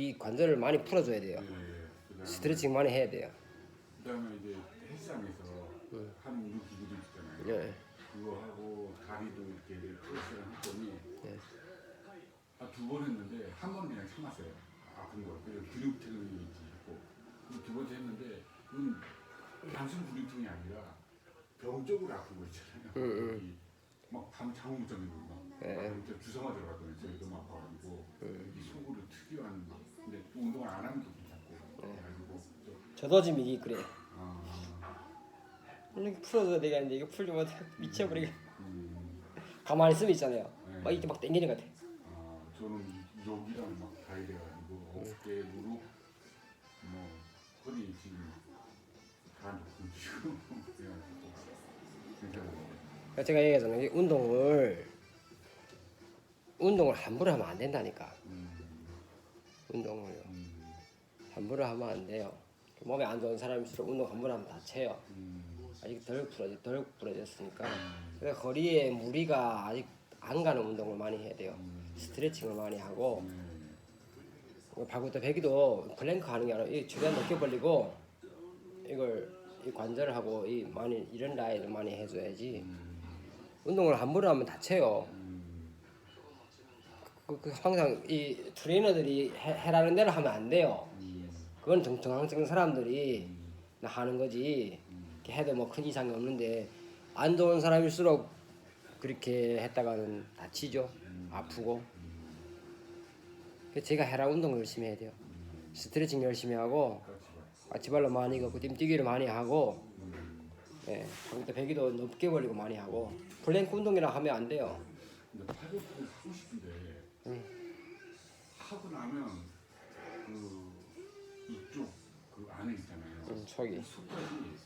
이 관절을 많이 풀어줘야 돼요. 예, 그다음에, 스트레칭 많이 해야 돼요. 그다음에 이제 헬스장에서 하는 운동 기구들 있잖아요. 예. 그거 하고 다리도 이렇게 프레스를 했더니 예. 아, 두번 했는데 한 번은 그냥 참았어요. 아픈 거. 그래서 근육통이 있고 그리고 두 번째 했는데 이건 단순 근육통이 아니라 병적으로 아픈 거 있잖아요. 응, 응. 여기 막밤 잠을 못 자는 거. 예. 진짜 주사 맞으러 갔더니 저희 너무 아파가지고 이 속으로 특이한 또 운동을 안게 괜찮고 그래가지고 저- 저도 지금 이게 그래. 아, 이렇게 풀어줘야 되겠는데 이거 풀지 못해 미쳐버리게. 음, 가만히 있으면 있잖아요. 네. 막 이렇게 막 당기는 것 같아. 아, 저는 여기랑 막 다이 돼가지고 어깨, 무릎, 뭐 허리 지금 다 놓고 괜찮아요. 그러니까 제가 얘기하잖아요. 이 운동을 운동을 함부로 하면 안 된다니까. 음, 운동을요. 음, 함부로 하면 안 돼요. 몸에 안 좋은 사람일수록 운동 함부로 하면 다쳐요. 음, 아직 덜 풀어지 덜 부러졌으니까. 그래서 허리에 무리가 아직 안 가는 운동을 많이 해야 돼요. 스트레칭을 많이 하고 음, 발굽다 베기도 플랭크 하는 게 아니라 이 최대한 높게 벌리고 이걸 이 관절을 하고 이 많이 이런 라인을 많이 해줘야지. 운동을 함부로 하면 다쳐요. 음, 그, 그 항상 이 트레이너들이 해, 해라는 대로 하면 안 돼요. 음, 그건 정, 정상적인 사람들이 하는 거지. 이렇게 해도 뭐 큰 이상이 없는데 안 좋은 사람일수록 그렇게 했다가는 다치죠. 아프고. 그래서 제가 해라 운동 열심히 해야 돼요. 스트레칭 열심히 하고. 아치발로 많이 걷고 뛸뛰기를 많이 하고 예, 그때 베기도 높게 벌리고 많이 하고 플랭크 운동이라 하면 안 돼요. 근데 팔굽혀를 하고 싶은데 응. 하고 나면 그 이쪽 그 안에 있잖아요. 음, 속이. 속까지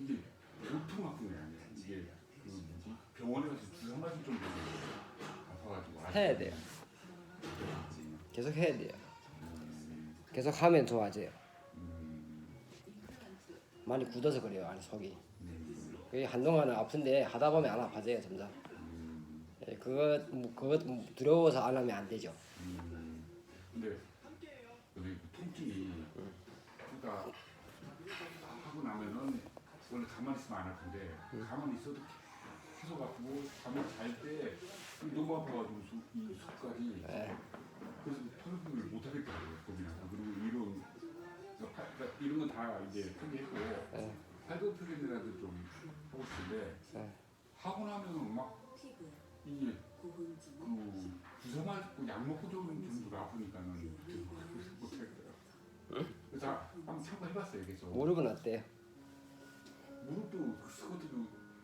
이게 보통 아픈 게 아니에요. 이게 그 뭐지 병원에 가서 주사 맞을 정도로 아파가지고 아직- 해야 돼요. 계속 해야 돼요. 계속 하면 좋아져요. 많이 굳어서 그래요 안에 속이. 그게 한동안은 아픈데 하다 보면 안 아파져요 점점. 예, 그것 뭐, 그것 두려워서 안 하면 안 되죠. 음, 근데 근데 그 통증이 그러니까 하고 나면은 원래 가만히 있으면 안 아픈데 가만히 있어도 계속 아프고 잠을 잘때 너무 아파가지고 속- 이 속까지 예. 그래서 팔굽혀를 못 하겠더라고요 고민하고 그리고 이런 그러니까 팔- 그러니까 이런 건 다 이제 포기했고 예. 팔굽혀라도 좀 하고 싶은데 예. 하고 나면은 막 이게 그 주사 맞고 약 먹고 좀 정도로 아프니까는 못 하겠더라고요. 그래서 한번 참고 해봤어요 계속. 무릎은 어때요? 무릎도 그 스쿼트도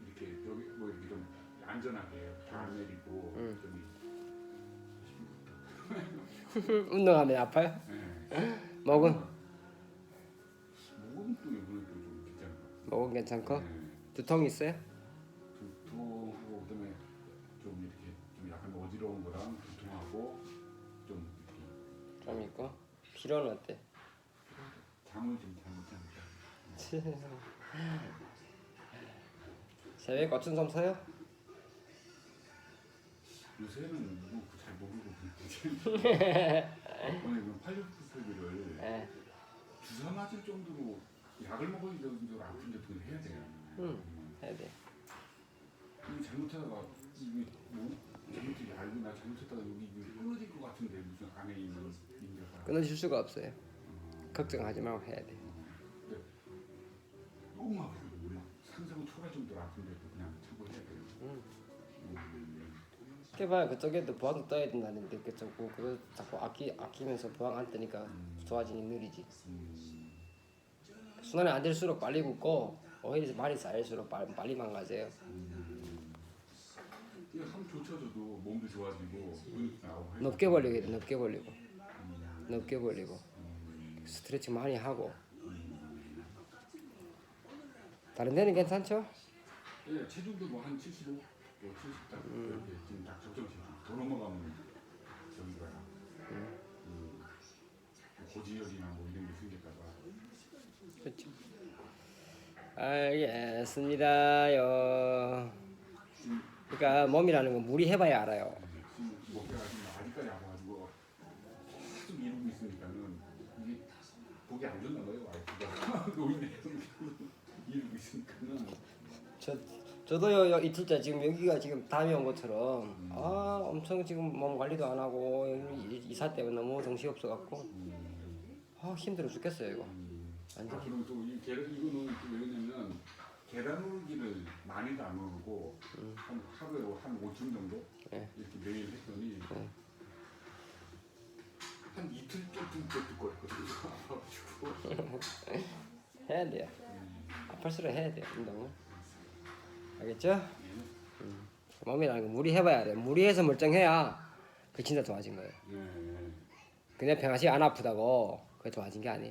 이렇게 여기 뭐 이렇게 좀 안전하게 다안 내리고 좀 운동하면 아파요? 예. 목은 목은 또 이번에 또좀 괜찮은 것 같아요. 목은 괜찮고 예. 두통 있어요? 두통하고 좀 좀 있고 피로는 어때? 잠을 좀 잘못 자니까. 새벽에 꽃은 좀 서요? 요새는 뭐잘 모르고 그냥 오늘 그 팔굽혀펴기를 예. 주사 맞을 정도로 약을 먹을 정도로 아픈데 그걸 해야 돼요. 응. 해야 돼. 이거 잘못하다가 이게 뭐 잘못이 알고 나 잘못했다가 여기 끊어질 것 같은데 무슨 안에 있는 인대가 끊어질 수가 없어요. 걱정하지 말고 해야 돼. 근데 너무 아프고 막 상상을 초월할 정도로 아픈데도 그냥 참고 해야 돼요. 응. 음, 해봐요. 그쪽에도 부항도 떠야 된다는데 그쪽 뭐 그거 자꾸 아끼 아끼면서 부항 안 뜨니까 좋아지니 느리지. 음, 순환이 안 될수록 빨리 굳고 오히려 많이 쌓일수록 빨리, 빨리 망가져요. 이게 한조차 줘도 몸도 좋아지고 나오고 높게 벌리게 돼. 높게 벌리고. 높게 벌리고. 스트레칭 많이 하고. 다른 데는 괜찮죠? 예, 체중도 뭐 한 75, 뭐 70딱 이렇게 지금 딱 적정 체중. 더 넘어가면 저기가 음, 고지혈이나 뭐 이런 게 생길까봐. 그렇죠. 알겠습니다요. 그러니까 몸이라는 건 무리해봐야 알아요. 지금 먹기가 지금 아직까지 아파가지고 계속 이러고 있으니까는 속이 안 좋나 봐요 와이프가 노인네 이러고 있으니까는 저 저도요 요 이틀째 지금 여기가 지금 담이 온 것처럼 아 엄청 지금 몸 관리도 안 하고 이- 이사 때문에 너무 정신 없어 갖고 아 힘들어 죽겠어요 이거 아, 완전 그리고 또이 계란 이거는 또 왜냐면 계란 물기를 많이도 안 먹고 한 하루에 한 5층 정도 네. 이렇게 매일 했더니 한 이틀 조금 끄떡거렸거든요. 아파가지고 해야 돼요 아플수록 해야 돼요 운동을 알겠죠? 음. 몸이라는 거 무리해봐야 돼 무리해서 멀쩡해야 그 진짜 좋아진 거예요 네. 그냥 평상시 안 아프다고 그게 좋아진 게 아니에요